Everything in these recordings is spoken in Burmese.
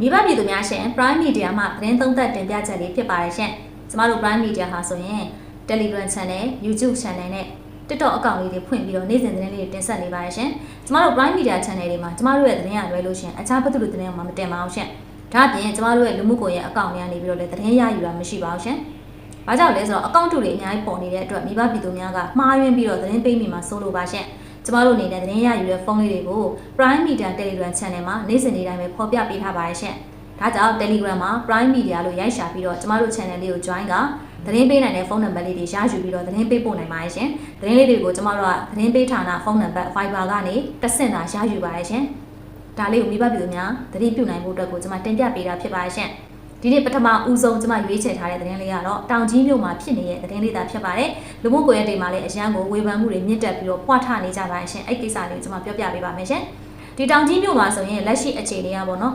မိဘပြည်သူများရှင် Prime Media မှသတင်းသုံးသပ်တင်ပြချက်လေးဖြစ်ပါတယ်ရှင်။ကျမတို့ Prime Media ဟာဆိုရင် Telegram Channel, YouTube Channel နဲ့ TikTok အကောင့်လေးတွေဖွင့်ပြီးတော့နေ့စဉ်သတင်းလေးတွေတင်ဆက်နေပါတယ်ရှင်။ကျမတို့ Prime Media Channel တွေမှာကျမတို့ရဲ့သတင်းရလွဲလို့ရှင်အခြားဘက်သူသတင်းမှမတင်ပါအောင်ရှင်။ဒါ့အပြင်ကျမတို့ရဲ့လူမှုကွန်ရက်အကောင့်တွေကနေပြီးတော့လည်းသတင်းရယူတာမရှိပါဘူးရှင်။ဘာကြောင့်လဲဆိုတော့အကောင့်တူတွေအများကြီးပေါ်နေတဲ့အတွက်မိဘပြည်သူများကမှားယွင်းပြီးတော့သတင်းပေးမိမှာစိုးလို့ပါရှင်။ ကျမတို့အနေနဲ့သတင်းရယူတဲ့ဖုန်းလေးတွေကို Prime Media Telegram Channel မှာနေ့စဉ်နေ့တိုင်းပဲဖော်ပြပေးထားပါတယ်ရှင်။ဒါကြောင့် Telegram မှာ Prime Media လို့ရိုက်ရှာပြီးတော့ကျမတို့ channel လေးကို join ကသတင်းပေးနိုင်တဲ့ဖုန်းနံပါတ်လေးတွေရယူပြီးတော့သတင်းပေးပို့နိုင်ပါတယ်ရှင်။သတင်းလေးတွေကိုကျမတို့ကသတင်းပေးဌာနဖုန်းနံပါတ် Viber ကနေတက်ဆင့်တာရယူပါတယ်ရှင်။ဒါလေးကိုမိဘပြည်သူများသတိပြုနိုင်ဖို့အတွက်ကိုကျမတင်ပြပေးတာဖြစ်ပါတယ်ရှင်။ ဒီနေ့ပထမဦးဆုံးကျမရွေးချယ်ထားတဲ့သတင်းလေးကတော့တောင်ကြီးမြို့မှာဖြစ်နေတဲ့သတင်းလေးသာဖြစ်ပါတယ်။လူမှုကွန်ရက်တွေမှာလည်းအရန်ကိုဝေဖန်မှုတွေမြင့်တက်ပြီးတော့ပွားထနေကြပါတယ်ရှင်။အဲ့ဒီကိစ္စလေးကိုကျမပြောပြပေးပါမယ်ရှင်။ဒီတောင်ကြီးမြို့မှာဆိုရင်လက်ရှိအခြေအနေကပေါ့နော်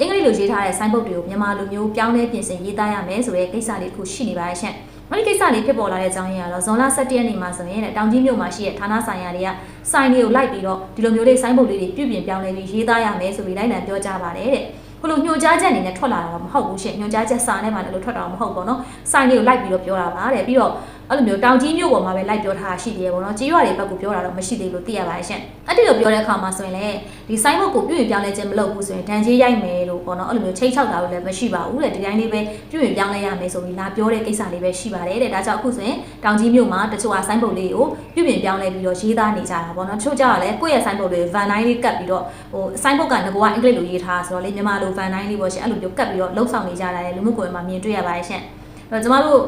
အင်္ဂလိပ်လိုရေးထားတဲ့ sign board တွေကိုမြန်မာလိုမျိုးပြောင်းလဲပြင်ဆင်ရေးသားရမယ်ဆိုတဲ့ကိစ္စလေးတစ်ခုရှိနေပါတယ်ရှင်။အဲ့ဒီကိစ္စလေးဖြစ်ပေါ်လာတဲ့အကြောင်းရင်းကတော့ဇွန်လ17ရက်နေ့မှာဆိုရင်တောင်ကြီးမြို့မှာရှိတဲ့ဌာနဆိုင်ရာတွေကစိုင်းတွေကိုလိုက်ပြီးတော့ဒီလိုမျိုးလေး sign board လေးတွေပြုပြင်ပြောင်းလဲပြီးရေးသားရမယ်ဆိုပြီးလိုက်လံပြောကြားပါတယ်တဲ့။ ဟိုလိုညွှန်ကြားချက်အနေနဲ့ထွက်လာတာတော့မဟုတ်ဘူးရှင်ညွှန်ကြားချက်စာနဲ့မှလည်းလို့ထွက်တာတော့မဟုတ်ဘူးပေါ့နော် sign လေးကိုလိုက်ပြီးတော့ပြောတာပါတဲ့ပြီးတော့ အဲ့လိုမျိုးတောင်ကြီးမြို့ပေါ်မှာပဲလိုက်ပြောထားတာရှိသေးတယ်ပေါ့နော်ကြီးရွာတွေဘက်ကပြောတာတော့မရှိသေးလို့သိရပါတယ်ရှင်အဲ့ဒီလိုပြောတဲ့အခါမှာဆိုရင်လည်းဒီဆိုင်ဘုတ်ကိုပြုရင်ပြောင်းလဲခြင်းမလုပ်ဘူးဆိုရင်ဒဏ်ကြေးရိုက်မယ်လို့ပေါ့နော်အဲ့လိုမျိုးချိတ်ချောက်တာလို့လည်းမရှိပါဘူးတဲ့ဒီတိုင်းလေးပဲပြုရင်ပြောင်းလဲရမယ်ဆိုပြီးလာပြောတဲ့ကိစ္စလေးပဲရှိပါတယ်တဲ့ဒါကြောင့်အခုဆိုရင်တောင်ကြီးမြို့မှာတချို့ကဆိုင်ဘုတ်လေးကိုပြုပြင်ပြောင်းလဲပြီးတော့ရေးသားနေကြတာပေါ့နော်တချို့ကြတော့လည်းကိုယ့်ရဲ့ဆိုင်ဘုတ်လေးဗန်တိုင်းလေးကတ်ပြီးတော့ဟိုဆိုင်ဘုတ်ကငကောကအင်္ဂလိပ်လိုရေးထားဆိုတော့လေမြန်မာလိုဗန်တိုင်းလေးပေါ့ရှင်အဲ့လိုမျိုးကတ်ပြီးတော့လှုပ်ဆောင်နေကြတာလေလူမှုကွန်ရက်မှာမြင်တွေ့ရပါတယ်ရှင်အဲ့တော့ကျမတို့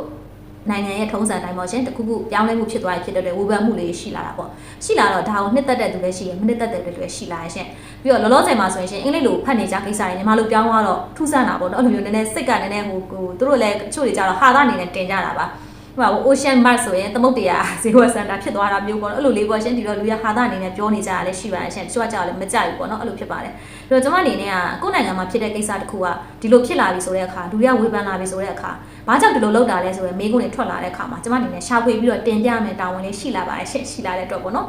နိုင်ငံရဲ့ထုံးစံတိုင်းပေါ့ရှင်တခုခုပြောင်းလဲမှုဖြစ်သွားပြီဖြစ်တဲ့ဝေဖန်မှုလေးရှိလာတာပေါ့ရှိလာတော့ဒါကိုနှစ်သက်တဲ့သူလည်းရှိရမနှစ်သက်တဲ့သူလည်းရှိလာရရှင်ပြီးတော့လောလောဆယ်မှာဆိုရင်အင်္ဂလိပ်လိုဖတ်နေကြကိစ္စတွေညီမတို့ပြောင်းသွားတော့ထူးဆန်းတာပေါ့နော်အဲ့လိုမျိုးနည်းနည်းစိတ်ကနည်းနည်းဟိုဟိုသူတို့လည်းအချို့တွေကြတော့ဟာသားအနေနဲ့တင်ကြတာပါ ဟို Ocean Mart ဆိုရင်သမုတ်တရားဇီဝစင်တာဖြစ်သွားတာမျိုးပေါ့နော်အဲ့လိုလေးပေါ့ရှင်ဒီတော့လူရဟာသားအနေနဲ့ပြောနေကြတာလည်းရှိပါတယ်ရှင်တချို့ကကြောက်လည်းမကြိုက်ဘူးပေါ့နော်အဲ့လိုဖြစ်ပါတယ်ပြီးတော့ကျွန်မအနေနဲ့ကကိုယ့်နိုင်ငံမှာဖြစ်တဲ့ကိစ္စတစ်ခုကဒီလိုဖြစ်လာပြီဆိုတဲ့အခါလူရဝေဖန်လာပြီဆိုတဲ့အခါဘာကြောင့်ဒီလိုလုပ်တာလဲဆိုတော့မိကုန်းတွေထွက်လာတဲ့အခါမှာကျွန်မအနေနဲ့ရှာဖွေပြီးတော့တင်ပြမယ်တာဝန်လေးရှိလာပါတယ်ရှင်ရှိလာတဲ့အတွက်ပေါ့နော်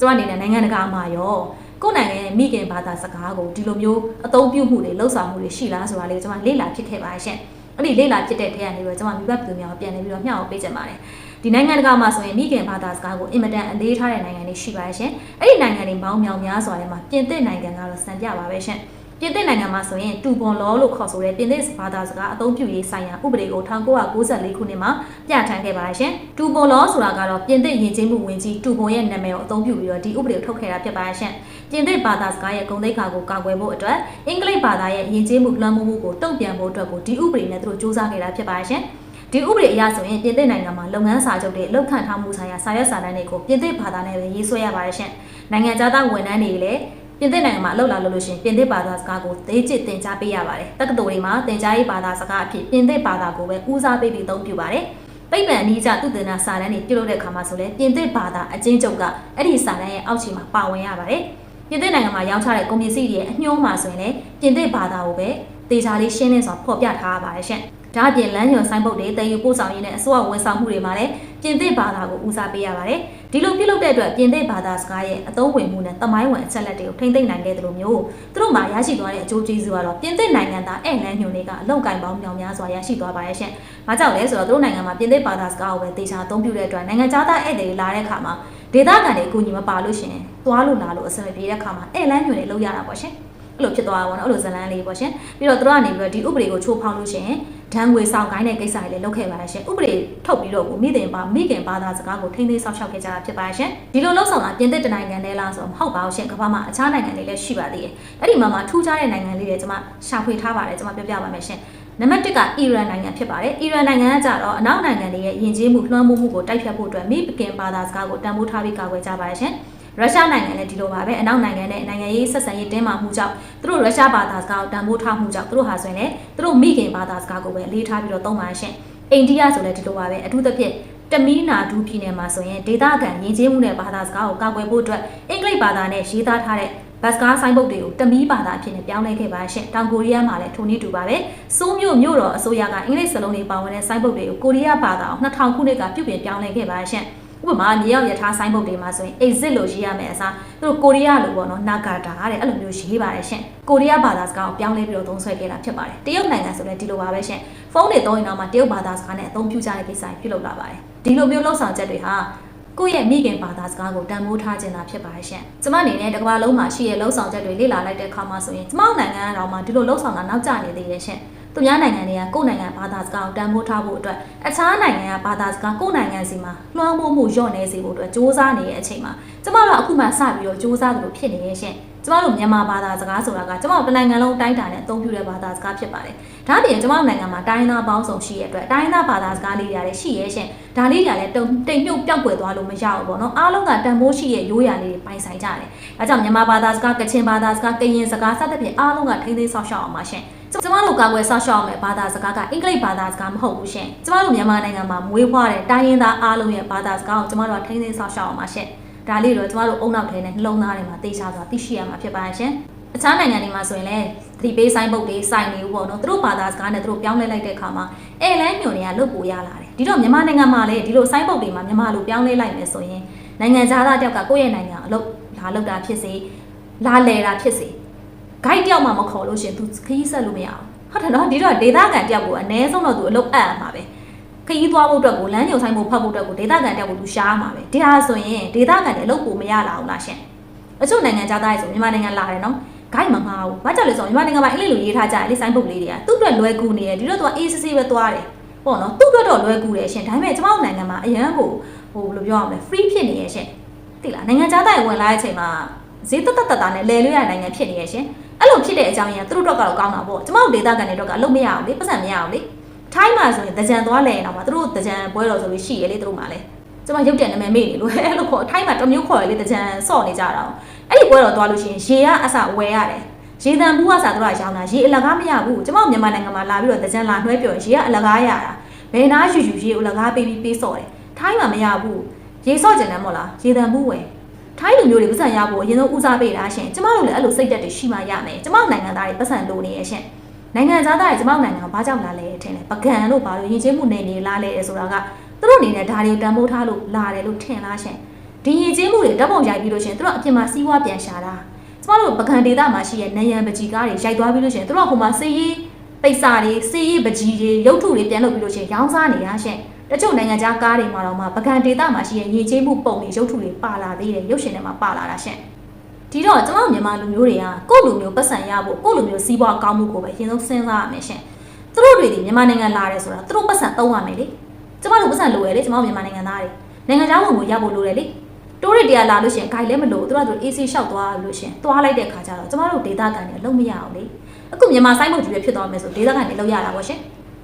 ကျွန်မအနေနဲ့နိုင်ငံတကာမှာရောကိုယ်နိုင်ငံရဲ့မိခင်ဘာသာစကားကိုဒီလိုမျိုးအသုံးပြုမှုတွေလှုပ်ဆောင်မှုတွေရှိလားဆိုတာလေးကျွန်မလေ့လာဖြစ်ခဲ့ပါတယ်ရှင် အဲ့ဒီလေ့လာဖြစ်တဲ့ထဲကနေပြီးတော့ကျွန်မမိဘပြည်သူများကိုပြန်နေပြီးတော့မျှော်ပေးကြပါတယ်ဒီနိုင်ငံတကာမှာဆိုရင်မိခင်ဘာသာစကားကိုအင်မတန်အလေးထားတဲ့နိုင်ငံတွေရှိပါတယ်ရှင်အဲ့ဒီနိုင်ငံတွေပေါင်းမြောင်များစွာထဲမှာပြင်သစ်နိုင်ငံကတော့စံပြပါပဲရှင် ပြင်သစ်နိုင်ငံမှာဆိုရင်တူပွန်လောလို့ခေါ်ဆိုတဲ့ပြင်သစ်ဘာသာစကားအသုံးပြုရေးဆိုင်ရာဥပဒေကို1994ခုနှစ်မှာပြဋ္ဌာန်းခဲ့ပါတယ်ရှင်။တူပွန်လောဆိုတာကတော့ပြင်သစ်ယဉ်ကျေးမှုဝင်ကြီးတူပွန်ရဲ့နာမည်ကိုအသုံးပြုပြီးတော့ဒီဥပဒေကိုထုတ်ခဲ့တာဖြစ်ပါတယ်ရှင်။ပြင်သစ်ဘာသာစကားရဲ့ဂုဏ်သိက္ခာကိုကာကွယ်ဖို့အတွက်အင်္ဂလိပ်ဘာသာရဲ့ယဉ်ကျေးမှုလွှမ်းမိုးမှုကိုတုံ့ပြန်ဖို့အတွက်ကိုဒီဥပဒေနဲ့သူတို့စူးစမ်းခဲ့တာဖြစ်ပါတယ်ရှင်။ဒီဥပဒေအရဆိုရင်ပြင်သစ်နိုင်ငံမှာလုပ်ငန်းစာချုပ်တွေလောက်ခံထားမှုဆိုင်ရာစာရွက်စာတမ်းတွေကိုပြင်သစ်ဘာသာနဲ့ပဲရေးဆွဲရပါတယ်ရှင်။နိုင်ငံသားဝန်ထမ်းတွေလည်း ပြင်သစ်နိုင်ငံမှာအလုပ်လာလုပ်လို့ရှိရင်ပြင်သစ်ဘာသာစကားကိုသိကျစ်သင်ကြားပေးရပါတယ်။တက္ကသိုလ်တွေမှာသင်ကြားရေးဘာသာစကားအဖြစ်ပြင်သစ်ဘာသာကိုပဲဦးစားပေးပြီးအသုံးပြုပါတယ်။ပိတ်ပံအနည်းကျသုတေသနစာတမ်းတွေပြုလုပ်တဲ့အခါမှာဆိုလဲပြင်သစ်ဘာသာအချင်းချုပ်ကအဲ့ဒီစာတမ်းရဲ့အောက်ခြေမှာပါဝင်ရပါတယ်။ပြင်သစ်နိုင်ငံမှာရောင်းချတဲ့ကုန်ပစ္စည်းတွေရဲ့အညှိုးမှာဆိုရင်လည်းပြင်သစ်ဘာသာကိုပဲတေချာလေးရှင်းလင်းစွာဖော်ပြထားရပါတယ်ရှင်။ဒါအပြင်လမ်းညွန်ဆိုင်ပုတ်တွေတည်ယူပို့ဆောင်ရေးနဲ့အစိုးရဝန်ဆောင်မှုတွေမှာလည်း ပြင်သစ်ဘာသာကိုဦးစားပေးရပါတယ်။ဒီလိုပြုလုပ်တဲ့အတွက်ပြင်သစ်ဘာသာစကားရဲ့အသုံးဝင်မှုနဲ့တမိုင်းဝင်အချက်လက်တွေကိုထိမ့်သိမ့်နိုင်ခဲ့သလိုမျိုးသူတို့မှာရရှိသွားတဲ့အကျိုးကျေးဇူးကတော့ပြင်သစ်နိုင်ငံသားအဲ့လန်းညွန်တွေကအလောက်ကိုင်ပေါင်းမြောင်များစွာရရှိသွားပါရဲ့ရှင်။ဘာကြောင့်လဲဆိုတော့သူတို့နိုင်ငံမှာပြင်သစ်ဘာသာစကားကိုပဲတေချာအသုံးပြုတဲ့အတွက်နိုင်ငံခြားသားဧည့်သည်လာတဲ့အခါမှာဒေသခံတွေအကူအညီမပါလို့ရှင်သွားလို့လာလို့အဆင်မပြေတဲ့အခါမှာဧည့်လန်းညွန်တွေလောက်ရတာပေါ့ရှင်။အဲ့လိုဖြစ်သွားတာပေါ့နော်အဲ့လိုဇလန်းလေးပေါ့ရှင်ပြီးတော့သူတို့ကနေပြီးတော့ဒီဥပဒေကိုချိုးဖောက်လို့ရှင် ဒဏ်ငွေဆောင်ခိုင်းတဲ့ကိစ္စတွေလည်းလုပ်ခဲ့ပါတယ်ရှင်ဥပဒေထုတ်ပြီးတော့ကိုမိတင်ပါမိခင်ဘာသာစကားကိုထိန်းသိမ်းဆောက်ရှောက်ခဲ့ကြတာဖြစ်ပါတယ်ရှင်ဒီလိုလှုပ်ဆောင်တာပြင်သစ်တနိုင်ငံတည်းလားဆိုတော့မဟုတ်ပါဘူးရှင်ကမ္ဘာမှာအခြားနိုင်ငံတွေလည်းရှိပါသေးတယ်အဲ့ဒီမှာမှာထူးခြားတဲ့နိုင်ငံလေးတွေကျွန်မရှာဖွေထားပါတယ်ကျွန်မပြောပြပါမယ်ရှင်နံပါတ်1ကအီရန်နိုင်ငံဖြစ်ပါတယ်။အီရန်နိုင်ငံကကြတော့အနောက်နိုင်ငံတွေရဲ့ယဉ်ကျေးမှုလွှမ်းမိုးမှုကိုတိုက်ဖြတ်ဖို့အတွက်မိပကင်ဘာသာစကားကိုတန်ဖိုးထားပြီးကာကွယ်ကြပါရရှင်။ ရုရှားနိုင်ငံလည်းဒီလိုပါပဲအနောက်နိုင်ငံနဲ့နိုင်ငံရေးဆက်ဆံရေးတင်းမာမှုကြောင့်သူတို့ရုရှားဘာသာစကားကိုတန်ဖိုးထားမှုကြောင့်သူတို့ဟာဆိုရင်လည်းသူတို့မိခင်ဘာသာစကားကိုပဲအလေးထားပြီးတော့သုံးပါရှင့်အိန္ဒိယဆိုလည်းဒီလိုပါပဲအထူးသဖြင့်တမီးနာဒူးပြည်နယ်မှာဆိုရင်ဒေသခံယဉ်ကျေးမှုနဲ့ဘာသာစကားကိုကာကွယ်ဖို့အတွက်အင်္ဂလိပ်ဘာသာနဲ့ရေးသားထားတဲ့ဘတ်စကားဆိုင်ဘုတ်တွေကိုတမီးဘာသာအဖြစ်နဲ့ပြောင်းလဲခဲ့ပါရှင့်တောင်ကိုရီးယားမှာလည်းထိုနည်းတူပါပဲစိုးမျိုးမြို့တော်အစိုးရကအင်္ဂလိပ်စလုံးတွေပါဝင်တဲ့ဆိုင်ဘုတ်တွေကိုကိုရီးယားဘာသာအောင်2000ခုနှစ်ကပြုပြင်ပြောင်းလဲခဲ့ပါရှင့် ဥပမာမြေရောက်ရထားဆိုင်းဘုတ်တွေမှာဆိုရင် exit လို့ရေးရမယ်အစားသူတို့ကိုရီးယားလိုပေါ့နော်နာဂါတာတဲ့အဲ့လိုမျိုးရေးပါတယ်ရှင်ကိုရီးယားဘာသာစကားကိုပြောင်းလဲပြီးတော့သုံးဆွဲခဲ့တာဖြစ်ပါတယ်တရုတ်နိုင်ငံဆိုလည်းဒီလိုပါပဲရှင်ဖုန်းတွေသုံးရင်တော့မှတရုတ်ဘာသာစကားနဲ့အသုံးပြုကြတဲ့ကိစ္စတွေပြုလုပ်လာပါတယ်ဒီလိုမျိုးလှုပ်ဆောင်ချက်တွေဟာကိုယ့်ရဲ့မိခင်ဘာသာစကားကိုတန်ဖိုးထားခြင်းတာဖြစ်ပါတယ်ရှင်။ကျမအနေနဲ့တစ်ကမ္ဘာလုံးမှာရှိတဲ့လှုပ်ဆောင်ချက်တွေလေ့လာလိုက်တဲ့အခါမှာဆိုရင်ကျမနိုင်ငံကတော့မှဒီလိုလှုပ်ဆောင်တာနောက်ကျနေသေးတယ်ရှင်။ သူများနိုင်ငံတွေကကိုယ့်နိုင်ငံဘာသာစကားကိုတန်ဖိုးထားဖို့အတွက်အခြားနိုင်ငံကဘာသာစကားကိုယ့်နိုင်ငံစီမှာလွှမ်းမိုးမှုညော့နေစေဖို့အတွက်စ조사နေတဲ့အချိန်မှာကျမတို့အခုမှစပြီးတော့စ조사သလိုဖြစ်နေရဲ့ရှင်။ကျမတို့မြန်မာဘာသာစကားဆိုတာကကျမတို့တနိုင်ငံလုံးတိုင်းတာနဲ့အသုံးပြုတဲ့ဘာသာစကားဖြစ်ပါတယ်။ဒါ့အပြင်ကျမတို့နိုင်ငံမှာတိုင်းသားပေါင်းစုံရှိရတဲ့အတွက်တိုင်းသားဘာသာစကားလေးတွေလည်းရှိရဲ့ရှင်။ဒါလေးတွေကလည်းတုံတိမ်မြုပ်ပြောက်ကွယ်သွားလို့မရဘူးပေါ့နော်။အားလုံးကတန်ဖိုးရှိရဲ့ရိုးရာလေးတွေပိုင်ဆိုင်ကြတယ်။အဲကြောင့်မြန်မာဘာသာစကားကချင်ဘာသာစကားကရင်စကားစသဖြင့်အားလုံးကထိန်းသိမ်းဆောက်ရှောက်အောင်ပါရှင်။ ကျမတို့ကာကွယ်ဆောက်ရှောက်အောင်မဲ့ဘာသာစကားကအင်္ဂလိပ်ဘာသာစကားမဟုတ်ဘူးရှင်။ကျမတို့မြန်မာနိုင်ငံမှာမွေးဖွားတဲ့တိုင်းရင်းသားအားလုံးရဲ့ဘာသာစကားကိုကျမတို့ကထိန်းသိမ်းဆောက်ရှောက်အောင်ပါရှင်။ဒါလေးတော့ကျမတို့အုံနောက်ထဲနဲ့နှလုံးသားထဲမှာသိချစွာသိရှိရမှာဖြစ်ပါရဲ့ရှင်။အခြားနိုင်ငံတွေမှာဆိုရင်လည်းသတိပေးဆိုင်ပုတ်တွေစိုင်နေဘူးပေါ့နော်သူတို့ဘာသာစကားနဲ့သူတို့ပြောင်းလဲလိုက်တဲ့အခါမှာအဲလန်းညွန်တွေကလုတ်ပိုရလာတယ်ဒီတော့မြန်မာနိုင်ငံမှာလည်းဒီလိုဆိုင်ပုတ်တွေမှာမြန်မာလိုပြောင်းလဲလိုက်မယ်ဆိုရင်နိုင်ငံခြားသားတယောက်ကကိုယ့်ရဲ့နိုင်ငံအလုပ်လာလုပ်တာဖြစ်စေလာလဲတာဖြစ်စေ guide တယောက်မှမခေါ်လို့ရှင်သူခရီးဆက်လို့မရအောင်ဟုတ်တယ်နော်ဒီတော့ဒေတာကန်တယောက်ကိုအ ਨੇ ဆုံးတော့သူအလုပ်အပ်ရမှာပဲခရီးသွားဖို့အတွက်ကိုလမ်းညွန်ဆိုင်ဖို့ဖတ်ဖို့အတွက်ကိုဒေတာကန်တယောက်ကိုသူရှားမှာပဲဒီဟာဆိုရင်ဒေတာကန်တွေအလုပ်ကိုမရလာအောင်လားရှင်အချို့နိုင်ငံခြားသားတွေဆိုမြန်မာနိုင်ငံလာတယ်နော်ဂိုက်မငါဘူး။ဘာကြောင့်လဲဆိုတော့မြန်မာနိုင်ငံမှာအင်္ဂလိပ်လိုရေးထားကြတယ်လေစိုင်းပုတ်လေးတွေကသူ့အတွက်လွယ်ကူနေတယ်ဒီတော့သူကအေးစစ်စစ်ပဲသွားတယ်။ပေါ့နော်သူ့အတွက်တော့လွယ်ကူတယ်ရှင်။ဒါပေမဲ့ကျမတို့နိုင်ငံမှာအရန်ကိုဟိုဘယ်လိုပြောရမလဲ free ဖြစ်နေရဲ့ရှင်။သိလားနိုင်ငံခြားသားဝင်လာတဲ့အချိန်မှာဈေးတက်တက်တက်တာနဲ့လဲလွှဲရနိုင်ငံဖြစ်နေရဲ့ရှင်။ အဲ့လိုဖြစ်တဲ့အကြောင်းရင်းကသူတို့တော့ကတော့ကောင်းတာပေါ့။ကျမတို့ဒေတာကန်တွေတော့ကအလုပ်မရအောင်လေပတ်စံမရအောင်လေ။ထိုင်းမှာဆိုရင်တကြံသွားလဲရင်တော့မှသူတို့တကြံပွဲတော်ဆိုပြီးရှိရလေသူတို့မှလည်းကျမရုပ်တဲ့နာမည်မေ့နေလို့အဲ့လိုခေါ်ထိုင်းမှာတစ်မျိုးခေါ်ရလေတကြံဆော့နေကြတာ။အဲ့ဒီပွဲတော်သွားလို့ရှိရင်ရေကအစဝယ်ရတယ်ရေတံဘူးကစားတော့ရောင်းတာရေအလကားမရဘူးကျမတို့မြန်မာနိုင်ငံမှာလာပြီးတော့တကြံလာနှွဲပြောရေကအလကားရတာဘယ်နာယူယူရေအလကားပေးပြီးပေးစော့တယ်ထိုင်းမှာမရဘူးရေစော့ကျင်တယ်မို့လားရေတံဘူးဝယ် ထိုင်းလူမျိုးတွေပတ်စံရဖို့အရင်ဆုံးဦးစားပေးတာရှင်ကျမတို့လည်းအဲ့လိုစိတ်သက်တွေရှိမှရမယ်ကျမတို့နိုင်ငံသားတွေပတ်စံလိုနေရရှင်နိုင်ငံသားတွေကျမတို့နိုင်ငံကဘာကြောင့်လာလဲထင်တယ်ပကံလို့ဘာလို့ယဉ်ကျေးမှုနေနေလာလဲဆိုတာကသူတို့အနေနဲ့ဒါတွေကိုတန်ဖိုးထားလို့လာတယ်လို့ထင်လားရှင်ဒီယဉ်ကျေးမှုတွေဓာတ်ပုံရိုက်ပြီးလို့ရှင်သူတို့အပြင်မှာစီးပွားပြန်ရှာတာကျမတို့ပကံဒေတာမှာရှိတဲ့နယံပကြီးကားတွေရိုက်သွားပြီးလို့ရှိရင်တို့ကဟိုမှာစေးရေးပိတ်စာတွေစေးရေးပကြီးတွေရုပ်ထုတွေပြန်လုပ်ပြီးလို့ရှိရင်ရောင်းစားနေရရှင့် တချို့နိုင်ငံခြားကားတွေမှာတော့မှပကံဒေတာမှာရှိတဲ့ရေချင်းမှုပုံတွေရုပ်ထုတွေပါလာသေးတယ်ရုပ်ရှင်ထဲမှာပါလာတာရှင့်ဒီတော့ကျမတို့မြန်မာလူမျိုးတွေကကိုယ့်လူမျိုးပတ်စံရဖို့ကိုယ့်လူမျိုးစီးပွားကောင်းမှုကိုပဲအရင်ဆုံးစဉ်းစားရမယ်ရှင်သူတို့တွေဒီမြန်မာနိုင်ငံလာတယ်ဆိုတာသူတို့ပတ်စံသုံးရမယ်လေကျမတို့ပတ်စံလိုရလေကျမတို့မြန်မာနိုင်ငံသားတွေနိုင်ငံခြားဝင်ကိုရဖို့လိုတယ်လေတိုးရတရားလာလို့ရှင်ဂိုင်လည်းမလို့သူတို့ကသူ AC လျှောက်သွားလို့ရှင်သွားလိုက်တဲ့ခါကျတော့ကျမတို့ဒေတာကန်တွေအလုံးမရအောင်လေအခုမြန်မာစိုင်းမုတ်ကြီးပဲဖြစ်သွားမယ်ဆိုဒေတာကန်တွေလုံးရတာပေါ့ရှင်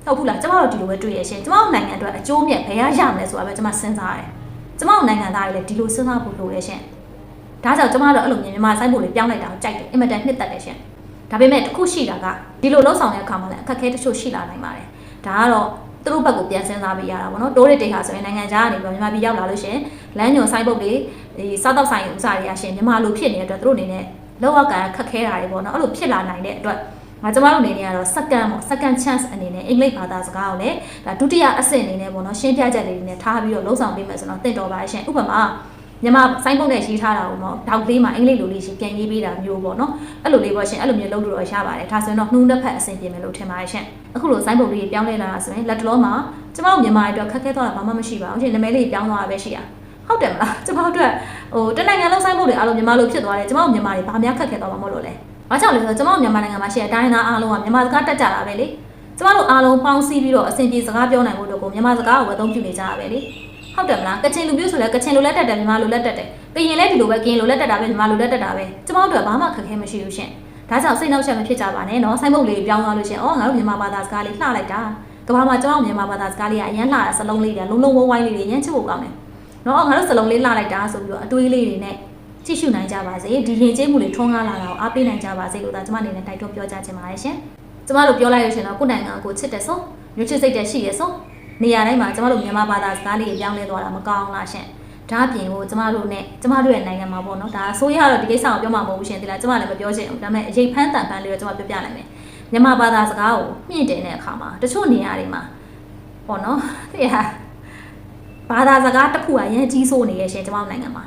ဟုတ်ဘူးလားကျမတို့ဒီလိုပဲတွေ့ရရှင်ကျမတို့နိုင်ငံအတွက်အကျိုးမြတ်ဘယ်ရရမလဲဆိုတာပဲကျမစဉ်းစားရတယ်ကျမတို့နိုင်ငံသားတွေလည်းဒီလိုစဉ်းစားဖို့လိုတယ်ရှင်ဒါကြောင့်ကျမတို့အဲ့လိုမြန်မာစိုင်းမုတ်တွေပြောင်းလိုက်တာကိုကြိုက်တယ်အင်မတန်နှစ်သက်တယ်ရှင်ဒါပေမဲ့တစ်ခုရှိတာကဒီလိုလှုပ်ဆောင်တဲ့အခါမှာလည်းအခက်အခဲတချို့ရှိလာနိုင်ပါတယ်ဒါကတော့သူတို့ဘက်ကိုပြန်စဉ်းစားပေးရတာပေါ့နော်တိုးရတေဟာဆိုရင်နိုင်ငံခြားကနေပြီးမြန်မာပြည်ရောက်လာလို့ရှင်လမ်းညွန်ဆိုင်ပုတ်တွေဒီစားတော့ဆိုင်ဥစားတွေကရှင်မြန်မာလိုဖြစ်နေတဲ့အတွက်သူတို့အနေနဲ့လောက်အောက်ကခက်ခဲတာတွေပေါ့နော်အဲ့လိုဖြစ်လာနိုင်တဲ့အတွက် ငါကျမတို့အနေနဲ့ကတော့ second ပေါ့ second chance အနေနဲ့အင်္ဂလိပ်ဘာသာစကားကိုလည်းဒါဒုတိယအဆင့်အနေနဲ့ပေါ့နော်ရှင်းပြချက်လေးတွေနဲ့ထားပြီးတော့လုံဆောင်ပေးမယ်ဆိုတော့တင့်တော်ပါရှင်ဥပမာမြန်မာစိုင်းပုံနဲ့ရေးထားတာပေါ့နော်တောက်လေးမှာအင်္ဂလိပ်လိုလေးရှိပြန်ရေးပေးတာမျိုးပေါ့နော်အဲ့လိုလေးပေါ့ရှင်အဲ့လိုမျိုးလုပ်လို့တော့ရပါတယ်ဒါဆိုရင်တော့နှုံးတစ်ဖက်အဆင်ပြေမယ်လို့ထင်ပါတယ်ရှင်အခုလိုစိုင်းပုံလေးပြောင်းလဲလာတာဆိုရင်လက်တလောမှာကျမတို့မြန်မာအတွက်ခက်ခဲသွားတာဘာမှမရှိပါဘူးရှင်နာမည်လေးပြောင်းသွားတာပဲရှိတာဟုတ်တယ်မလားကျမတို့အတွက်ဟိုတနိုင်ငံလုံးစိုင်းပုံတွေအားလုံးမြန်မာလိုဖြစ်သွားတယ်ကျမတို့မြန်မာတွေဘာများခက်ခဲသွားမှာမဟုတ်လို့လဲ ဘာကြောင့်လဲဆိုတော့ကျမတို့မြန်မာနိုင်ငံမှာရှိတဲ့တိုင်းသားအားလုံးကမြန်မာစကားတက်ကြတာပဲလေကျမတို့အားလုံးပေါင်းစည်းပြီးတော့အဆင်ပြေစကားပြောနိုင်ဖို့အတွက်ကိုမြန်မာစကားကိုပဲအသုံးပြုနေကြရပဲလေဟုတ်တယ်မလားကချင်လူမျိုးဆိုလဲကချင်လိုလက်တက်တယ်မြန်မာလိုလက်တက်တယ်ကရင်လည်းဒီလိုပဲကရင်လိုလက်တက်တာပဲမြန်မာလိုလက်တက်တာပဲကျမတို့အတွက်ဘာမှခက်ခဲမရှိဘူးရှင်ဒါကြောင့်စိတ်နှောက်ယှက်မဖြစ်ကြပါနဲ့နော်ဆိုင်းဘုတ်လေးပြောင်းသွားလို့ရှင်အော်ငါတို့မြန်မာဘာသာစကားလေးလှလိုက်တာကဘာမှာကျမတို့မြန်မာဘာသာစကားလေးကအရန်လှတာစလုံးလေးတွေလုံးလုံးဝိုင်းဝိုင်းလေးတွေရမ်းချစ်ဖို့ကောင်းတယ်နော်ငါတို့စလုံးလေးလှလိုက်တာဆိုပြီးတော့အတွေးလေးတွေနဲ့ ကြည့်ရှုနိုင်ကြပါစေဒီရင်ကျေးမှုတွေထွန်းကားလာတာကိုအားပေးနိုင်ကြပါစေလို့ဒါကျမအနေနဲ့တိုက်တွန်းပြောကြားချင်ပါတယ်ရှင်ကျမတို့ပြောလိုက်လို့ရှင်တော့ကိုယ်နိုင်ငံကိုချစ်တယ်ဆိုမျိုးချစ်စိတ်တဲ့ရှိရဆိုနေရာတိုင်းမှာကျမတို့မြန်မာဘာသာစကားလေးပြောင်းလဲသွားတာမကောင်းလားရှင်ဒါအပြင်ကိုကျမတို့နဲ့ကျမတို့ရဲ့နိုင်ငံမှာပေါ့နော်ဒါဆိုရတော့ဒီကိစ္စကိုပြောမှာမဟုတ်ဘူးရှင်ဒီလားကျမလည်းမပြောချင်ဘူးဒါပေမဲ့အရေးဖမ်းတန်ဖမ်းလေးတော့ကျမပြောပြနိုင်မယ်မြန်မာဘာသာစကားကိုမြင့်တင်တဲ့အခါမှာတချို့နေရာတွေမှာပေါ့နော်သိရဘာသာစကားတစ်ခုကရန်ကြီးဆိုးနေရဲ့ရှင်ကျမတို့နိုင်ငံမှာ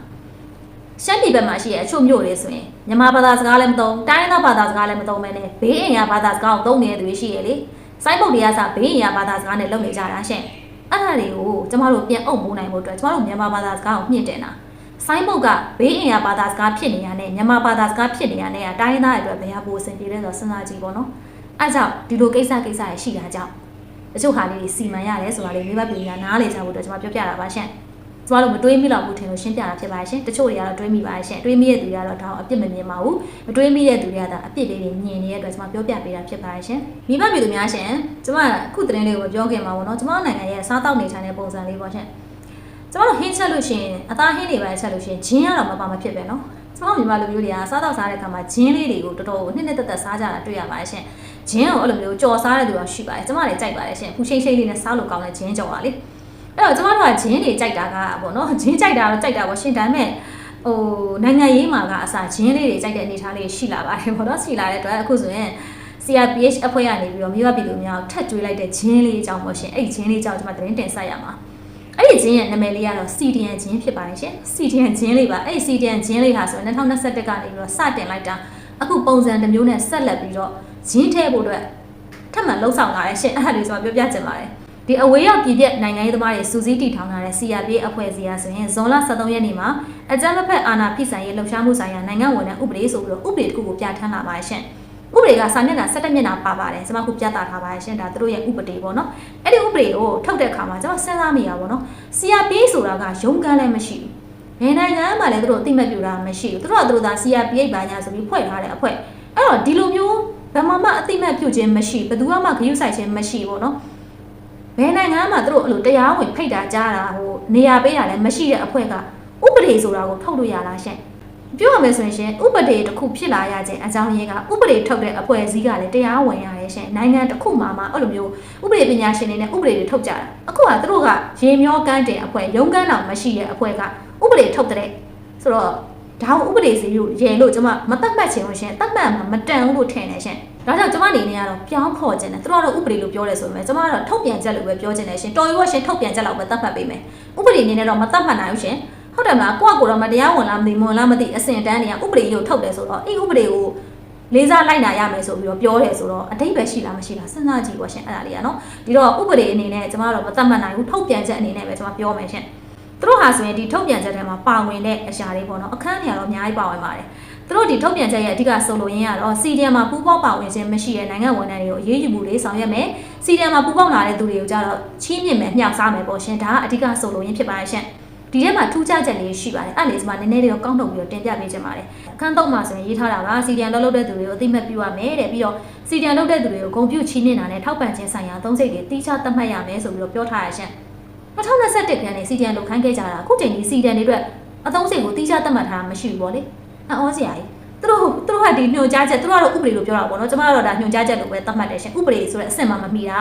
ရှမ်းပြည်ဘက်မှာရှိတဲ့အချို့မြို့တွေဆိုရင်မြန်မာဘာသာစကားလည်းမသုံးတိုင်းရင်းသားဘာသာစကားလည်းမသုံးပဲနဲ့ဘေးအိမ်ကဘာသာစကားကိုသုံးနေတဲ့သူတွေရှိရလေစိုင်းပုတ်တွေကစဘေးအိမ်ကဘာသာစကားနဲ့လုပ်နေကြတာရှင်အဲ့ဒါတွေကိုကျမတို့ပြန်အုပ်မိုးနိုင်ဖို့အတွက်ကျမတို့မြန်မာဘာသာစကားကိုမြင့်တင်တာစိုင်းပုတ်ကဘေးအိမ်ကဘာသာစကားဖြစ်နေရတဲ့မြန်မာဘာသာစကားဖြစ်နေရတဲ့တိုင်းရင်းသားတွေအတွက်ဘယ်ဟာပိုအဆင်ပြေလဲဆိုတော့စဉ်းစားကြည့်ပေါ့နော်အဲ့ကြောင့်ဒီလိုကိစ္စကိစ္စရရှိတာကြောင့်တချို့ဟာလေးတွေစီမံရတယ်ဆိုတာလေးမိဘပြည်ညာနားလေကြဖို့အတွက်ကျွန်မပြောပြတာပါရှင် ကျမတို့မတွေးမိတော့ဘူးထင်လို့ရှင်းပြတာဖြစ်ပါရှင်တချို့တွေကတော့တွေးမိပါရှင်တွေးမိတဲ့သူတွေကတော့ဒါအပြစ်မမြင်ပါဘူးမတွေးမိတဲ့သူတွေကဒါအပြစ်လေးတွေမြင်နေတဲ့အတွက်ကျွန်မပြောပြပေးတာဖြစ်ပါရှင်မိဘပြည်သူများရှင်ကျမအခုသတင်းလေးကိုပြောခင်ပါဘောနော်ကျမနိုင်ငံရဲ့စားတောက်နေထိုင်တဲ့ပုံစံလေးပေါ့ရှင်ကျမတို့ဟင်းချက်လို့ရှိရင်အသားဟင်းတွေပဲချက်လို့ရှိရင်ဂျင်းကတော့မပါမဖြစ်ပဲနော်ကျမမြန်မာလူမျိုးတွေကစားတောက်စားတဲ့အခါမှာဂျင်းလေးတွေကိုတော်တော်ကိုနှစ်နှစ်သက်သက်စားကြတာတွေ့ရပါတယ်ရှင်ဂျင်းကိုအဲ့လိုမျိုးကြော်စားတဲ့သူကရှိပါတယ်ကျမလည်းကြိုက်ပါတယ်ရှင်ဖူရှိန်ရှိန်လေးနဲ့စားလို့ကောင်းတဲ့ဂျင်းကြော်ပါလေ အဲ့တော့ကျမတို့ကဂျင်းတွေကြိုက်တာကပေါ့နော်ဂျင်းကြိုက်တာတော့ကြိုက်တာပေါ့ရှင်ဒါပေမဲ့ဟိုနိုင်ငံရေးမှာကအစားဂျင်းလေးတွေကြိုက်တဲ့အနေအထားလေးရှိလာပါတယ်ပေါ့နော်ရှိလာတဲ့အတွက်အခုဆိုရင် CRPH အဖွဲ့ကနေပြီးတော့မိဘပြည်သူများထပ်ကြွေးလိုက်တဲ့ဂျင်းလေးအကြောင်းပေါ့ရှင်အဲ့ဒီဂျင်းလေးအကြောင်းကျွန်မသတင်းတင်ဆက်ရမှာအဲ့ဒီဂျင်းရဲ့နာမည်လေးကတော့ CDN ဂျင်းဖြစ်ပါတယ်ရှင် CDN ဂျင်းလေးပါအဲ့ဒီ CDN ဂျင်းလေးဟာဆိုရင်2021ကနေပြီးတော့စတင်လိုက်တာအခုပုံစံတစ်မျိုးနဲ့ဆက်လက်ပြီးတော့ဂျင်းထဲဖို့အတွက်ထပ်မံလှုပ်ဆောင်လာတဲ့ရှင်အဲ့ဒါလေးဆိုတော့ပြောပြချင်ပါတယ် ဒီအဝေးရောက်ပြည်ပြနိုင်ငံရေးသမားတွေစူးစီးတည်ထောင်လာတဲ့ CRPH အဖွဲ့အစည်းအားဆိုရင်ဇွန်လ23ရက်နေ့မှာအကြမ်းဖက်အာဏာဖိဆိုင်ရေးလှုပ်ရှားမှုဆိုင်ရာနိုင်ငံဝန်ထမ်းဥပဒေဆိုပြီးတော့ဥပဒေတစ်ခုကိုပြဋ္ဌာန်းလာပါတယ်ရှင်ဥပဒေကစာမျက်နှာ17မျက်နှာပါပါတယ်ကျွန်မခုပြသထားပါတယ်ရှင်ဒါသူတို့ရဲ့ဥပဒေပေါ့နော်အဲ့ဒီဥပဒေကိုထုတ်တဲ့အခါမှာကျွန်မစဉ်းစားမိရပါပေါ့နော် CRPH ဆိုတာကရုံးကန်းလည်းမရှိဘူးဘယ်နိုင်ငံမှလည်းသူတို့အသိမဲ့ပြူတာမရှိဘူးသူတို့ကသူတို့သာ CRPH ဘာညာဆိုပြီးဖွဲ့ထားတဲ့အဖွဲ့အဲ့တော့ဒီလိုမျိုးဘယ်မှမှအသိမဲ့ပြုခြင်းမရှိဘယ်သူမှဂရုစိုက်ခြင်းမရှိပေါ့နော် ဘယ်နိုင်ငံမှသူတို့အဲ့လိုတရားဝင်ဖိတ်တာကြားတာဟိုနေရာပေးတာလည်းမရှိတဲ့အဖွဲ့ကဥပဒေဆိုတာကိုထုတ်လို့ရလားရှင့်ပြောရမယ်ဆိုရင်ရှင်ဥပဒေတစ်ခုဖြစ်လာရခြင်းအကြောင်းရင်းကဥပဒေထုတ်တဲ့အဖွဲ့အစည်းကလည်းတရားဝင်ရတယ်ရှင်နိုင်ငံတစ်ခုမှာမှအဲ့လိုမျိုးဥပဒေပညာရှင်တွေနဲ့ဥပဒေတွေထုတ်ကြတာအခုကသူတို့ကရေမျောကန်းတင်အဖွဲ့ရုံးကန်းတော်မရှိတဲ့အဖွဲ့ကဥပဒေထုတ်တဲ့ဆိုတော့ ဒါကိုဥပဒေစီလို့ရေလို့ကျွန်မမတတ်မှတ်ချင်လို့ရှင်တတ်မှတ်မှာမတန်ဘူးလို့ထင်တယ်ရှင်ဒါကြောင့်ကျွန်မအနေနဲ့ကတော့ပြောင်းခေါ်ခြင်းတယ်သူတို့ကတော့ဥပဒေလို့ပြောတယ်ဆိုပေမဲ့ကျွန်မကတော့ထုတ်ပြန်ချက်လို့ပဲပြောခြင်းတယ်ရှင်တော်ရောရှင်ထုတ်ပြန်ချက်လောက်ပဲတတ်မှတ်ပေးမယ်ဥပဒေအနေနဲ့တော့မတတ်မှတ်နိုင်ဘူးရှင်ဟုတ်တယ်မလားကိုကကိုတော့မတရားဝင်လားမသိမွန်လားမသိအစင်တန်းတွေကဥပဒေကိုထုတ်တယ်ဆိုတော့အဲ့ဥပဒေကိုလေးစားလိုက်နာရမယ်ဆိုပြီးတော့ပြောတယ်ဆိုတော့အတိတ်ပဲရှိလားမရှိလားစဉ်းစားကြည့်ပါရှင်အဲ့ဒါလေးကနော်ဒီတော့ဥပဒေအနေနဲ့ကျွန်မတို့မတတ်မှတ်နိုင်ဘူးထုတ်ပြန်ချက်အနေနဲ့ပဲကျွန်မပြောမယ်ရှင် သူတို့ဟာဆိုရင်ဒီထုတ်ပြန်ချက်ထဲမှာပါဝင်တဲ့အရာတွေပေါ့နော်အခန်းနေရာတော့အများကြီးပါဝင်ပါတယ်သူတို့ဒီထုတ်ပြန်ချက်ရဲ့အဓိကဆိုလိုရင်းကတော့ CDM မှာပူးပေါင်းပါဝင်ခြင်းမရှိတဲ့နိုင်ငံဝန်ထမ်းတွေကိုအရေးယူမှုတွေဆောင်ရွက်မယ် CDM မှာပူးပေါင်းလာတဲ့သူတွေကိုကြတော့ချီးမြှင့်မယ်မြှောက်စားမယ်ပေါ့ရှင်ဒါကအဓိကဆိုလိုရင်းဖြစ်ပါရဲ့ရှင်ဒီထဲမှာထူးခြားချက်လေးရှိပါတယ်အဲ့လေဒီမှာနည်းနည်းလေးတော့ကောင်းထုတ်ပြီးတော့တင်ပြပေးချင်ပါတယ်အခန်းသုံးမှာဆိုရင်ရေးထားတာကစီဒီယန်လောက်လုပ်တဲ့သူတွေကိုအသိမှတ်ပြုရမယ်တဲ့ပြီးတော့စီဒီယန်လုပ်တဲ့သူတွေကိုဂုဏ်ပြုချီးမြှင့်တာနဲ့ထောက်ပံ့ခြင်းဆိုင်ရာသုံးစိတ်တွေတိကျသတ်မှတ်ရမယ်ဆိုပြီးတော့ပြောထားရရှင် 2021ခန်းနေစီဒီယန်လုပ်ခိုင်းခဲ့ကြတာအခုချိန်ကြီးစီဒီယန်တွေအတွက်အသုံးစိတ်ကိုတိကျသတ်မှတ်ထားတာမရှိဘူးပေါ့လေအော်စရာကြီးသူတို့သူတို့ကဒီညွှန်ကြားချက်သူတို့ကတော့ဥပဒေလို့ပြောတာပေါ့နော်ကျွန်မတို့ကတော့ဒါညွှန်ကြားချက်လို့ပဲသတ်မှတ်တယ်ရှင်ဥပဒေဆိုတဲ့အဆင့်မှမမီတာ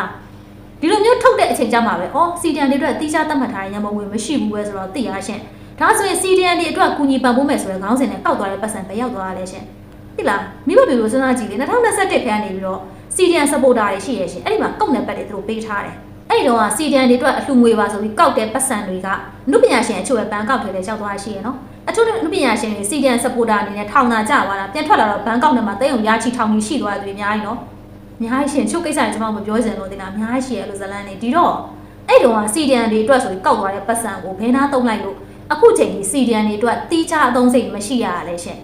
ဒီလိုမျိုးထုတ်တဲ့အချိန်ကြမှာပဲဩစီဒီယန်တွေအတွက်တိကျသတ်မှတ်ထားတဲ့ညမဝင်မရှိဘူးပဲဆိုတော့သိရရှင်ဒါဆိုရင် CDN တွေအတွက်ကူညီပံ့ပိုးမယ်ဆိုတဲ့ခေါင်းစဉ်နဲ့ကောက်သွားတဲ့ပတ်စံပဲရောက်သွားရလဲရှင်သိလားမိဘပြည်ကိုစဉ်းစားကြည့်လေ2021ခန်းနေပြီးတော့ CDN supporter တွေရှိရရှင်အဲ့ဒီမှာကောက်တဲ့ပတ်တွေသူတို့ပေးထားတယ် အဲ့ဒီတော့ CDN တွေအတွက်အလှငွေပါဆိုပြီးကောက်တဲ့ပတ်စံတွေကနုပညာရှင်အချို့ပဲဘန်ကောက်ထဲလဲရောက်သွားရရှိရနော်အချို့နုပညာရှင်တွေ CDN supporter အနေနဲ့ထောင်သာကြသွားတာပြန်ထွက်လာတော့ဘန်ကောက်ထဲမှာတိတ်အောင်ရချီထောင်ကြီးရှိသွားတယ်သူအများကြီးနော်အများကြီးရှင်ချုပ်ကိစ္စတွေကျွန်မမပြောချင်လို့တင်တာအများကြီးရှိရလို့ဇလန်းနေဒီတော့အဲ့တော့ CDN တွေအတွက်ဆိုပြီးကောက်သွားတဲ့ပတ်စံကိုဘယ်နာတုံးလိုက်လို့အခုချိန်ကြီး CDN တွေအတွက်တီးခြားအသုံးစိတ်မရှိရလဲရှင်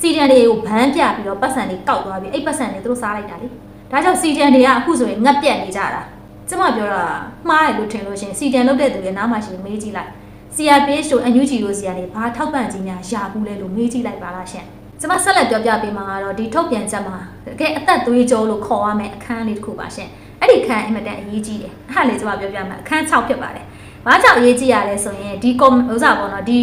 CDN တွေကိုဘန်းပြပြီးတော့ပတ်စံတွေကောက်သွားပြီးအဲ့ပတ်စံတွေသူတို့စားလိုက်တာလေဒါကြောင့် CDN တွေကအခုဆိုရင်ငတ်ပြတ်နေကြတာ ကျမပြောတာမှားတယ်လို့ထင်လို့ရှင် CDN လုပ်တဲ့သူတွေနားမှာရှင်မေးကြည့်လိုက် CRPH တို့ NUG တို့စီကနေဘာထောက်ပံ့ခြင်းများရဘူးလဲလို့မေးကြည့်လိုက်ပါလားရှင်ကျမဆက်လက်ပြောပြပေးမှာကတော့ဒီထုတ်ပြန်ချက်မှာတကယ်အသက်သွေးကြောလို့ခေါ်ရမယ်အခန်းလေးတစ်ခုပါရှင်အဲ့ဒီခန်းအင်မတန်အရေးကြီးတယ်အဲ့ဒါလေးကျမပြောပြမှာအခန်း6ဖြစ်ပါတယ်ဘာကြောင့်အရေးကြီးရလဲဆိုရင်ဒီကောဥစားပေါ့နော်ဒီ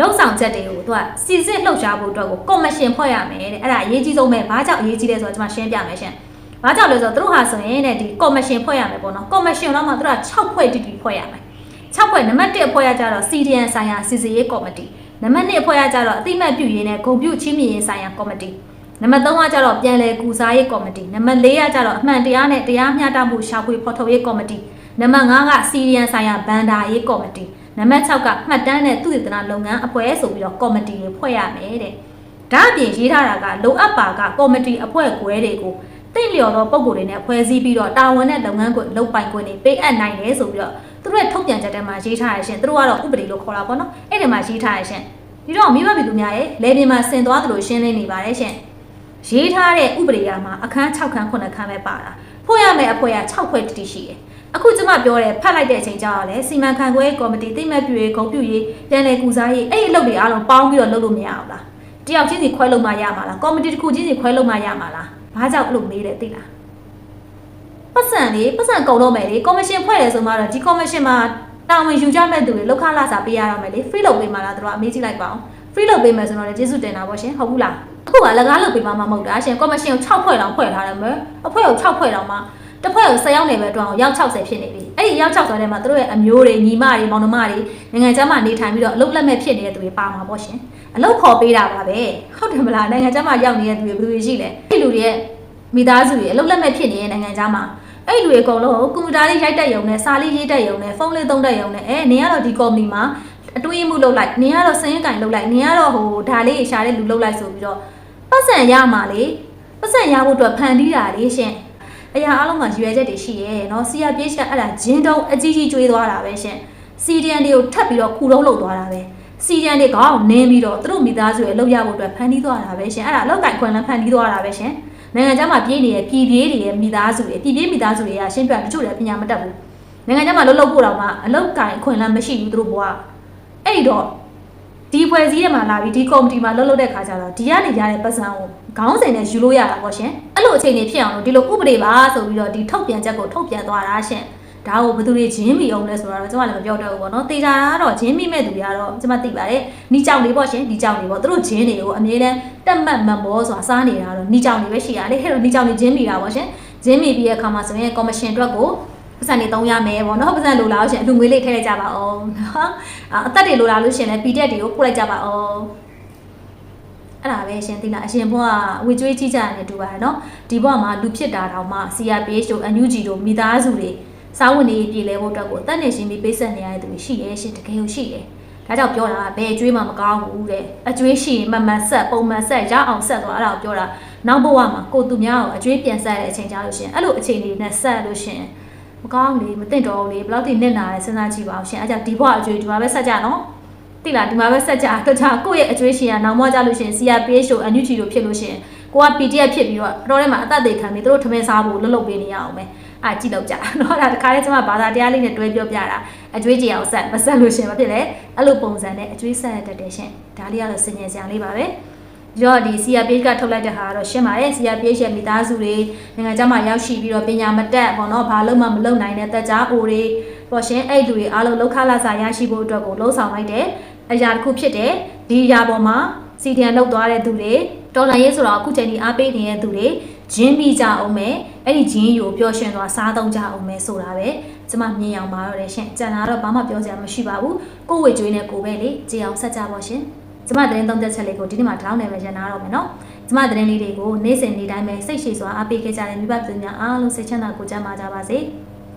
လုံဆောင်ချက်တွေကိုသူကစီစစ်လှုပ်ရှားဖို့အတွက်ကိုကော်မရှင်ဖွဲ့ရမယ်တဲ့အဲ့ဒါအရေးကြီးဆုံးပဲဘာကြောင့်အရေးကြီးလဲဆိုတော့ကျွန်မရှင်းပြမယ်ရှင် ဘာကြောင့်လဲဆိုတော့သူတို့ဟာဆိုရင်တဲ့ဒီကော်မရှင်ဖွဲ့ရမယ်ပေါ့နော်ကော်မရှင်တော့မှသူတို့က6ဖွဲ့တီတီဖွဲ့ရမယ်6ဖွဲ့နံပါတ်1ဖွဲ့ရကြတော့ CDN ဆိုင်ရာစီစီရေးကော်မတီနံပါတ်2ဖွဲ့ရကြတော့အတိမတ်ပြုရေးနဲ့ဂုံပြုချင်းမြင်ရေးဆိုင်ရာကော်မတီနံပါတ်3ကကြတော့ပြန်လည်ကူစားရေးကော်မတီနံပါတ်4ကကြတော့အမှန်တရားနဲ့တရားမျှတမှုရှာဖွေဖော်ထုတ်ရေးကော်မတီနနံပါတ်5ကစီရီယန်ဆိုင်ရာဘန်ဒါရေးကော်မတီနံပါတ်6ကမှတ်တမ်းနဲ့သူတည်တနာလုပ်ငန်းအဖွဲ့ဆိုပြီးတော့ကော်မတီတွေဖွဲ့ရမယ်တဲ့ဒါအပြင်ရေးထားတာကလိုအပ်ပါကကော်မတီအဖွဲ့ခွဲတွေကို တိတ်လျော်သောပုံကိုယ်တွေနဲ့ဖွဲ့စည်းပြီးတော့တာဝန်နဲ့လုပ်ငန်းကိုလုပ်ပိုင်ခွင့်တွေပေးအပ်နိုင်တယ်ဆိုပြီးတော့သူတို့ရဲ့ထုတ်ပြန်ချက်ထဲမှာရေးထားရရှင်သူတို့ကတော့ဥပဒေလို့ခေါ်တာပေါ့နော်အဲ့ဒီမှာရေးထားရရှင်ဒီတော့မိဘပြည်သူများရဲ့လေပြင်မှာဆင်သွားသလိုရှင်းလင်းနေပါတယ်ရှင်ရေးထားတဲ့ဥပဒေရမှာအခန်း6ခန်း9ခန်းပဲပါတာဖွဲ့ရမယ့်အဖွဲ့က6ဖွဲ့တတိရှိတယ်အခုကျမပြောတယ်ဖတ်လိုက်တဲ့အချိန်ကျတော့လေစီမံခန့်ခွဲကော်မတီတိတ်မဲ့ပြည့်ဂုံပြည့်ရေးပြန်လည်ကူစားရေးအဲ့ဒီအလုပ်တွေအားလုံးပေါင်းပြီးတော့လုပ်လို့မရအောင်လားတယောက်ချင်းစီခွဲလုပ်မှရမှာလားကော်မတီတစ်ခုချင်းစီခွဲလုပ်မှရမှာလား ဘာကြောင့်အဲ့လိုမေးတယ်သိလားပတ်စံလေပတ်စံကုန်တော့မယ်လေကော်မရှင်ဖွဲ့တယ်ဆိုမှတော့ဒီကော်မရှင်မှာတာဝန်ယူကြမဲ့သူတွေလောက်ခလာစာပေးရတော့မယ်လေ free လုပ်ပေးမှလားတို့ကအမေးကြည့်လိုက်ပါအောင် free လုပ်ပေးမယ်ဆိုတော့လေကျေးဇူးတင်တာပေါ့ရှင်ဟုတ်ဘူးလားအခုကလကားလုပ်ပေးမှမဟုတ်တာရှင်ကော်မရှင်ကို6ဖွဲ့လောင်ဖွဲ့ထားတယ်မယ်အဖွဲ့ကို6ဖွဲ့လောင်မှ တစ်ဖွဲ့ကို10ရောက်နေပဲတွန်းအောင်ရောက်60ဖြစ်နေပြီအဲ့ဒီရောက်60ထဲမှာတို့ရဲ့အမျိုးတွေညီမတွေမောင်နှမတွေနိုင်ငံခြားမှာနေထိုင်ပြီးတော့အလုပ်လက်မဲ့ဖြစ်နေတဲ့သူတွေပါမှာပေါ့ရှင်အလုပ်ခေါ်ပေးတာပါပဲဟုတ်တယ်မလားနိုင်ငံခြားမှာရောက်နေတဲ့သူတွေဘယ်သူတွေရှိလဲအဲ့လူတွေရဲ့မိသားစုတွေအလုပ်လက်မဲ့ဖြစ်နေတဲ့နိုင်ငံခြားမှာအဲ့လူတွေအကုန်လုံးကွန်ပျူတာလေးရိုက်တက်ရုံနဲ့စာလေးရေးတက်ရုံနဲ့ဖုန်းလေးသုံးတက်ရုံနဲ့အဲနင်ကတော့ဒီကုမ္ပဏီမှာအတွင်းမှုလုပ်လိုက်နင်ကတော့စင်းရင်ကင်လုပ်လိုက်နင်ကတော့ဟိုဒါလေးရှာတဲ့လူလုပ်လိုက်ဆိုပြီးတော့ပတ်စံရမှာလေပတ်စံရဖို့အတွက်ဖန်တီးတာလေရှင် အရာအလုံးမှာရွယ်ချက်တွေရှိရဲ့နော်စီယာပြေးချန်အဲ့ဒါဂျင်းတုံးအကြီးကြီးကျွေးသွားတာပဲရှင်စီဒီယန်တွေကိုထပ်ပြီးတော့ခုလုံးလုပ်သွားတာပဲစီရန်တွေကောင်းနင်းပြီးတော့သူတို့မိသားစုရဲ့အလုပ်ရဖို့အတွက်ဖန်တီးသွားတာပဲရှင်အဲ့ဒါလောက်ကင်ခွန်လန်းဖန်တီးသွားတာပဲရှင်နိုင်ငံခြားမှာပြည်နေတဲ့ပြည်ပြည်တွေရဲ့မိသားစုတွေပြည်ပြည်မိသားစုတွေကရှင်းပြတချို့လည်းပညာမတတ်ဘူးနိုင်ငံခြားမှာလှုပ်လှုပ်ဖို့တော့မှအလောက်ကင်ခွင့်လမ်းမရှိဘူးသူတို့ဘွားအဲ့တော့ဒီဖွဲ့စည်းရမှာလာပြီးဒီကော်မတီမှာလှုပ်လှုပ်တဲ့ခါကျတော့ဒီကနေရတဲ့ပတ်စံကို ခေါင်းစဉ်နဲ့ယူလို့ရတာပေါ့ရှင်အဲ့လိုအခြေအနေဖြစ်အောင်လို့ဒီလိုဥပဒေပါဆိုပြီးတော့ဒီထုတ်ပြန်ချက်ကိုထုတ်ပြန်သွားတာရှင်ဒါကိုဘယ်သူတွေဂျင်းမီအောင်လဲဆိုတော့ကျွန်မလည်းမပြောတော့ဘူးပေါ့နော်တေချာကတော့ဂျင်းမိမဲ့သူတွေကတော့ကျွန်မသိပါတယ်နီကြောင်တွေပေါ့ရှင်နီကြောင်တွေပေါ့သူတို့ဂျင်းတွေကိုအမြဲတမ်းတက်မှတ်မမောဆိုတာစားနေတာတော့နီကြောင်တွေပဲရှိရလေဟဲ့တော့နီကြောင်တွေဂျင်းမိတာပေါ့ရှင်ဂျင်းမိပြီးတဲ့အခါမှာဆိုရင်ကော်မရှင်အတွက်ကိုပတ်စံတွေသုံးရမယ်ပေါ့နော်ပတ်စံလိုလာလို့ရှင်အလူငွေလေးထည့်လိုက်ကြပါအောင်နော်အသက်တွေလိုလာလို့ရှင်လည်းပီတက်တွေကိုပို့လိုက်ကြပါအောင် အဲ့ဒါပဲရှင်သိလားအရှင်ဘွားကဝေကျွေးကြီးကြတယ်တူပါတယ်နော်ဒီဘွားမှာလူဖြစ်တာတောင်မှ CRPH တို့ NUG တို့မိသားစုတွေစားဝင်နေပြည်လဲဖို့အတွက်ကိုအသက်နေရှင်ပြီးပေးဆက်နေရတဲ့သူတွေရှိရဲ့ရှင်တကယ်ကိုရှိရဲ့ဒါကြောင့်ပြောတာဘယ်အကျွေးမှမကောင်းဘူးတဲ့အကျွေးရှိရင်မမှန်ဆက်ပုံမှန်ဆက်ရအောင်ဆက်သွားအဲ့ဒါကိုပြောတာနောက်ဘဝမှာကိုသူများကိုအကျွေးပြန်ဆက်တဲ့အချိန်ကြာလို့ရှင်အဲ့လိုအချိန်လေးနဲ့ဆက်လို့ရှင်မကောင်းလေမသိတော့ဘူးလေဘယ်လောက်ထိနစ်နာလဲစဉ်းစားကြည့်ပါအောင်ရှင်အဲ့ကြောင့်ဒီဘဝအကျွေးဒီမှာပဲဆက်ကြနော် တိလားဒီမှာပဲဆက်ကြတော့ချာကိုယ့်ရဲ့အကျွေးရှင်ကနောက်မှကြလို့ရှင် CRPH တို့ NUG တို့ဖြစ်လို့ရှင်ကိုက PDF ဖြစ်ပြီးတော့အတော်ထဲမှာအသက်သေခံပြီးသူတို့ထမင်းစားဖို့လှုပ်လှုပ်ပေးနေရအောင်ပဲအာကြည့်တော့ကြเนาะဒါတခါလေးကျွန်မဘာသာတရားလေးနဲ့တွဲပြောပြတာအကျွေးကြေအောင်ဆက်မဆက်လို့ရှင်မဖြစ်လေအဲ့လိုပုံစံနဲ့အကျွေးဆက်ရတတ်တယ်ရှင်ဒါလေးကတော့စင်ញင်စရာလေးပါပဲရောဒီ CRPH ကထုတ်လိုက်တဲ့ဟာကတော့ရှင်းပါတယ် CRPH ရဲ့မိသားစုတွေနိုင်ငံခြားမှာရောက်ရှိပြီးတော့ပညာမတတ်ပေါ့နော်ဘာလို့မှမလုပ်နိုင်တဲ့တက်ကြားအိုတွေပေါ့ရှင်အဲ့လူတွေအားလုံးလောက်ခလာစာရရှိဖို့အတွက်ကိုလှုံ့ဆော်လိုက်တဲ့ အရာတစ်ခုဖြစ်တယ်ဒီအရာပေါ်မှာစီဒီအန်လောက်သွားတဲ့သူတွေတော်လိုင်းရေးဆိုတော့အခုချိန်ဒီအားပေးနေတဲ့သူတွေဂျင်းမိကြအောင်မယ်အဲ့ဒီဂျင်းယူပျော်ရွှင်သွားစားသုံးကြအောင်မယ်ဆိုတာပဲကျမမြင်အောင်ပါတော့တယ်ရှင်ကြံတာတော့ဘာမှပြောစရာမရှိပါဘူးကိုဝေကျွေးနဲ့ကိုပဲလေကြည်အောင်ဆက်ကြပါရှင်ကျမသတင်းသုံးသက်ချက်လေးကိုဒီနေ့မှာထောင်းနေပဲရနာတော့မယ်နော်ကျမသတင်းလေးတွေကိုနေ့စဉ်နေ့တိုင်းပဲစိတ်ရှိစွာအားပေးခဲ့ကြတဲ့မိဘပြည်သူများအားလုံးစိတ်ချမ်းသာကိုကြမ်းပါကြပါစေ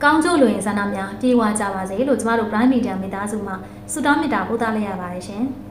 ကောင်းကျိုးလိုရင်ဆန္ဒများပြေဝကြပါစေလို့ကျမတို့ Prime Media မိသားစုမှဆုတောင်းမေတ္တာပို့သလိုက်ရပါတယ်ရှင်။